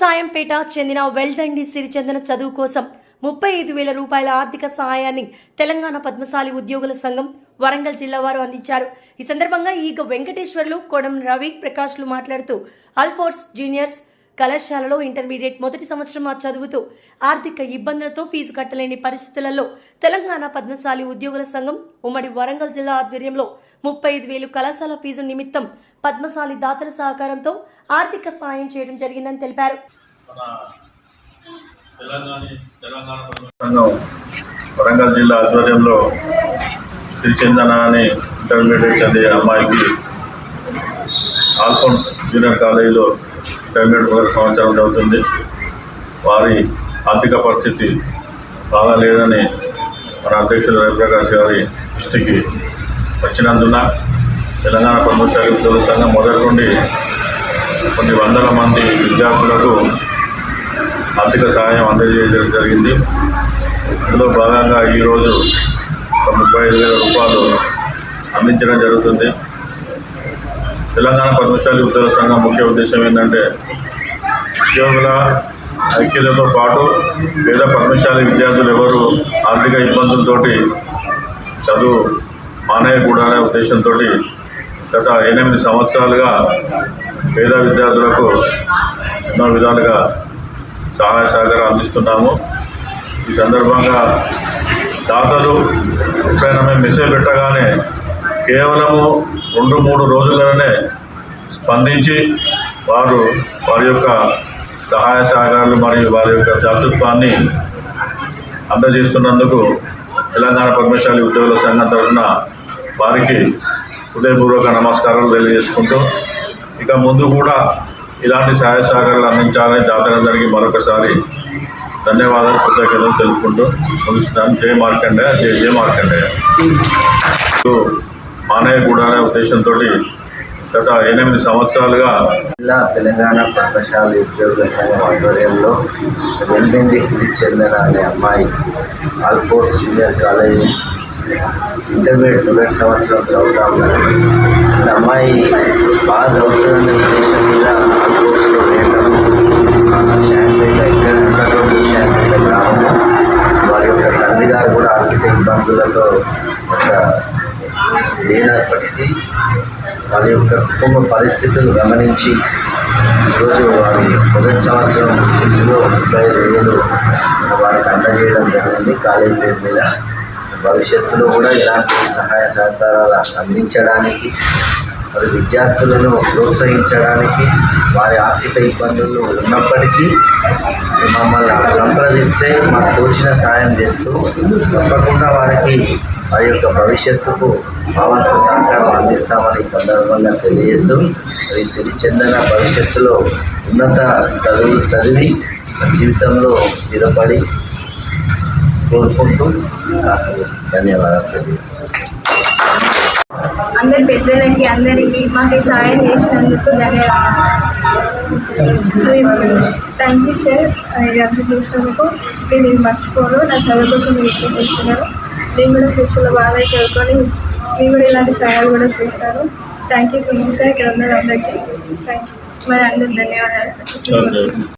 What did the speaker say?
సాయంపేట చెందిన వెల్దండి సిరిచందన చదువు కోసం ముప్పై ఐదు వేల రూపాయల ఆర్థిక సహాయాన్ని తెలంగాణ పద్మశాలి ఉద్యోగుల సంఘం వరంగల్ జిల్లా వారు అందించారు. ఈ సందర్భంగా ఈగ వెంకటేశ్వర్లు కొడం రవి ప్రకాష్లు మాట్లాడుతూ అల్ఫోర్స్ జూనియర్స్ కళాశాలలో ఇంటర్మీడియట్ మొదటి సంవత్సరం ఆ చదువుతూ ఆర్థిక ఇబ్బందులతో ఫీజు కట్టలేని పరిస్థితులలో తెలంగాణ పద్మశాలి ఉద్యోగుల సంఘం ఉమ్మడి వరంగల్ జిల్లా ఆధ్వర్యంలో ముప్పై ఐదు వేలు కళాశాల ఫీజు నిమిత్తం పద్మశాలి దాతల సహకారంతో ఆర్థిక సాయం చేయడం జరిగిందని తెలిపారు. వరంగల్ జిల్లా ఆధ్వర్యంలో శ్రీచందన అనే ఇంటర్మీడియట్ చదివే అమ్మాయికి ఆల్ఫోన్స్ జూనియర్ కాలేజీలో ఇంటర్మీడియట్ మొదటి సంవత్సరం జరుగుతుంది వారి ఆర్థిక పరిస్థితి బాగా లేదని మన అధ్యక్షుడు రవిప్రకాష్ గారి దృష్టికి వచ్చినందున తెలంగాణ పద్మశాలి ఉద్యోగ సంఘం మొదటి నుండి కొన్ని వందల మంది విద్యార్థులకు ఆర్థిక సహాయం అందజేయడం జరిగింది. అందులో భాగంగా ఈరోజు ఒక ముప్పై ఐదు వేల రూపాయలు అందించడం జరుగుతుంది. తెలంగాణ పద్మశాలి ఉద్యోగ సంఘం ముఖ్య ఉద్దేశం ఏంటంటే ఉద్యోగుల ఐక్యతతో పాటు పేద పద్మశాలి విద్యార్థులు ఎవరు ఆర్థిక ఇబ్బందులతోటి చదువు మానేయకూడనే ఉద్దేశంతో గత ఎనిమిది సంవత్సరాలుగా పేద విద్యార్థులకు ఎన్నో విధాలుగా సహాయ సహకారం అందిస్తున్నాము. ఈ సందర్భంగా దాతలు ఎప్పుడైనా మేము మెసేజ్ పెట్టగానే కేవలము రెండు మూడు రోజుల్లోనే స్పందించి వారు వారి యొక్క సహాయ సహకారాలు మరియు వారి యొక్క దాతృత్వాన్ని అందజేస్తున్నందుకు తెలంగాణ పద్మశాలి ఉద్యోగుల సంఘం తరఫున వారికి హృదయపూర్వక నమస్కారాలు తెలియజేసుకుంటూ ఇక ముందు కూడా ఇలాంటి సహాయ సహకారాలు అందించాలని దాతలందరికీ మరొకసారి ధన్యవాదాలు కృతజ్ఞతలు తెలుపుకుంటూ ముగిస్తున్నాను. జై మార్కండేయ జై జై మానయ్య కూడా అనే ఉద్దేశంతో గత ఎనిమిది సంవత్సరాలుగా జిల్లా తెలంగాణ పాఠశాల ఉద్యోగుల సంఘం ఆధ్వర్యంలో వెల్దండి చెందిన అనే అమ్మాయి ఆల్ఫోర్స్ జూనియర్ కాలేజీ ఇంటర్మీడియట్ మొదటి సంవత్సరం చదువుతా ఉన్నారు లేనప్పటికీ వారి యొక్క కుటుంబ పరిస్థితులు గమనించి ఈరోజు వారి మొదటి సంవత్సరం ఇందులో ముప్పై వేలు వారికి అందజేయడం జరిగింది. కాలేజీ పేరు మీద భవిష్యత్తులో కూడా ఇలాంటి సహాయ సహకారాలు అందించడానికి మరి విద్యార్థులను ప్రోత్సహించడానికి వారి ఆర్థిక ఇబ్బందులు ఉన్నప్పటికీ మమ్మల్ని సంప్రదిస్తే మాకు తోచిన సాయం చేస్తూ తప్పకుండా వారికి వారి యొక్క భవిష్యత్తుకు భావంత సహకారం అందిస్తామని ఈ సందర్భంగా తెలియజేస్తూ మరి సిరిచందన భవిష్యత్తులో ఉన్నత చదువులు చదివి జీవితంలో స్థిరపడి కోరుకుంటూ నాకు ధన్యవాదాలు తెలియజేస్తున్నాను. అందరి పెద్దలకి అందరికీ మాకు ఈ సాయం చేసినందుకు ధన్యవాదాలు. థ్యాంక్ యూ సార్ ఇది అంత చేసినందుకు నేను మర్చిపోను నా చదువు కోసం మీరు చేస్తున్నారు. నేను కూడా ఫ్యూచర్లో బాగా చదువుకొని నేను కూడా ఇలాంటి సహాయాలు కూడా చేశాను thank you so much sir ఇక్కడ ఉన్న అందరికీ థ్యాంక్ యూ మరి అందరికి ధన్యవాదాలు సార్